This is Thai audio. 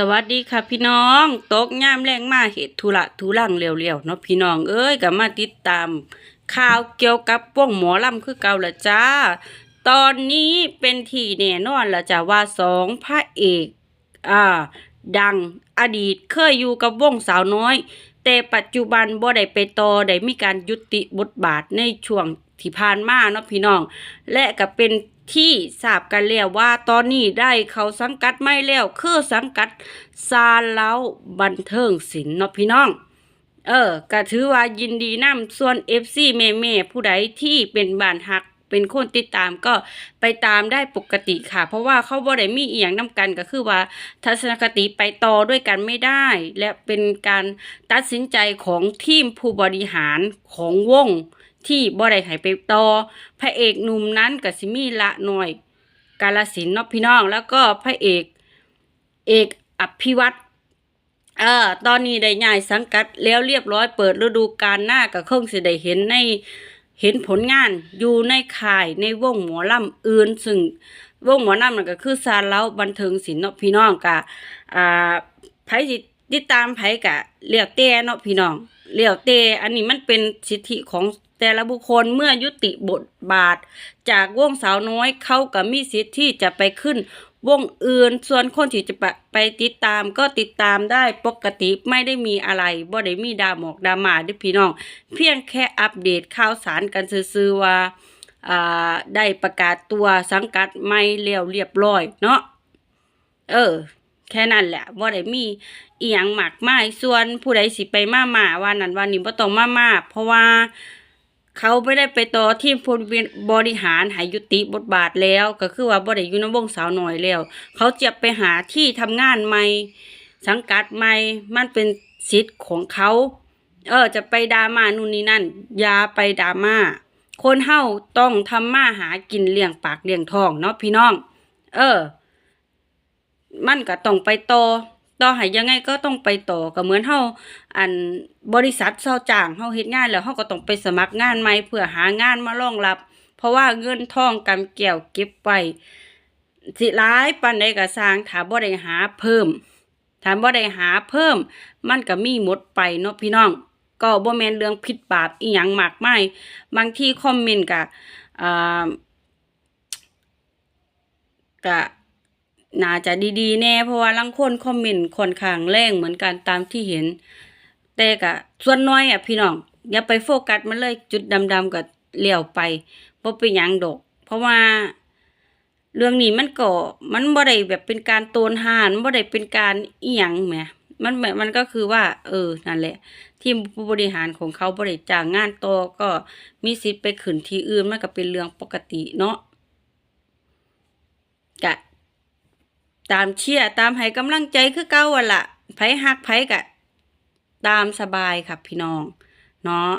สวัสดีค่ะพี่น้อง ตกย่ามแรงมาเหตุธุระทุลังเร็วๆเนาะพี่น้องเอ้ยก็มาติดตาม ข่าวเกี่ยวกับวงหมอลำคือเก่าละจ้า ตอนนี้เป็นทีแน่นอนละจ้าว่าสองพระเอกอ่าดังอดีตเคยอยู่กับวงสาวน้อย แต่ปัจจุบันบ่ได้ไปต่อได้มีการยุติบทบาทในช่วงที่ผ่านมาเนาะพี่น้อง และก็เป็น ที่ทราบกันแล้วว่าตอนนี้ได้เขาสังกัดไม่แล้ว คือสังกัดซาเล้าบันเทิงศิลป์เนาะพี่น้องเออก็ถือว่ายินดีนำส่วน FC แม่แม่ผู้ใดที่เป็นบ้านหัก เป็นคนติดตามก็ไปตามได้ปกติค่ะ เพราะว่าเขาบ่ได้มีเอียงนำกันก็คือว่า ทัศนคติไปต่อด้วยกันไม่ได้ และเป็นการตัดสินใจของทีมผู้บริหารของวง ที่บ่ได้ให้ไปต่อพระเอกหนุ่มนั้นก็สิมีละหน่อย กาลสินนาะพี่น้อง แล้วก็พระเอกเอกอภิวัตเออตอนนี้ได้ย้ายสังกัดแล้วเรียบร้อยเปิดฤดูกาลหน้าก็คงสิได้เห็นใน เห็นผลงานอยู่ในข่ายในวงหมอลำอื่น ซึ่งวงหมอลำนั่นก็คือซาเล้าบันเทิงศิลป์เนาะพี่น้องกะอ่าไผสิติดตามไผกะเลี้ยวแต่เนาะพี่น้องเลี้ยวแต่อันนี้มันเป็นสิทธิของแต่ละบุคคลเมื่อยุติบทบาท จากวงสาวน้อยเขาก็มีสิทธิ์ที่จะไปขึ้น วงอื่น ส่วนคนที่จะไปติดตามก็ติดตามได้ปกติไม่ได้มีอะไรบ่ได้มีดาหมอกดราม่าด้วยพี่น้อง เพียงแค่อัปเดตข่าวสารกันซื่อๆว่าอ่าได้ประกาศตัวสังกัดไม่เรียวเรียบร้อยเนาะเออ แค่นั้นแหละบ่ได้มีอีหยังมากไมายส่วนผู้ใดสิไปมามาว่านั้นว่านี้บ่ต้องมามาเพราะว่า เขาไม่ได้ไปต่อที่ผู้บริหารหายุติบทบาทแล้ว ก็คือว่าบ่ได้อยู่ในวงสาวหน้อยแล้ว เขาจะไปหาที่ทำงานใหม่ สังกัดใหม่มันเป็นสิทธิ์ของเขา เออ จะไปดราม่านู่นนี่นั่นอย่าไปดราม่าคนเฮาต้องทำมาหากินเลี้ยงปากเลี้ยงท้องเนาะพี่น้อง เออ มันก็ต้องไปโต ต่อให้ยังไงก็ต้องไปต่อก็เหมือนเฮาอันบริษัทเซาจ้างเฮาเฮ็ดงานแล้วเฮาก็ต้องไปสมัครงานใหม่เพื่อหางานมารองรับ เพราะว่าเงินทองกำแก้วเก็บไว้สิหลายปานใดก็สร้างถ้าบ่ได้หาเพิ่มถ้าบ่ได้หาเพิ่ม มันก็มีหมดไปเนาะพี่น้อง ก็บ่แม่นเรื่องผิดบาปอีหยังมากมายบางที่คอมเมนต์ก็อ่าก็ น่าจะดีๆ แน่เพราะว่าลางคนคอมเมนต์ค่อนข้างแรงเหมือนกันตามที่เห็น แต่ก็ส่วนน้อยอะพี่น้องอย่าไปโฟกัสมันเลยจุดดำๆก็เลี้ยวไปบ่เป็นหยังดก เพราะว่า เรื่องนี้มันก็มันบ่ได้แบบเป็นการโตนหานบ่ได้เป็นการเอียงแหมมันแบบมันก็คือว่า เออนั่นแหละ ทีมผู้บริหารของเขาบ่ได้จ้างงานต่อก็มีสิทธิ์ไปขึ้นที่อื่นมันก็เป็นเรื่องปกติเนาะ ตามเชียร์ตามให้กำลังใจคือเก่าอะล่ะไผฮักไผกะ ตามสบายค่ะพี่น้อง เนาะ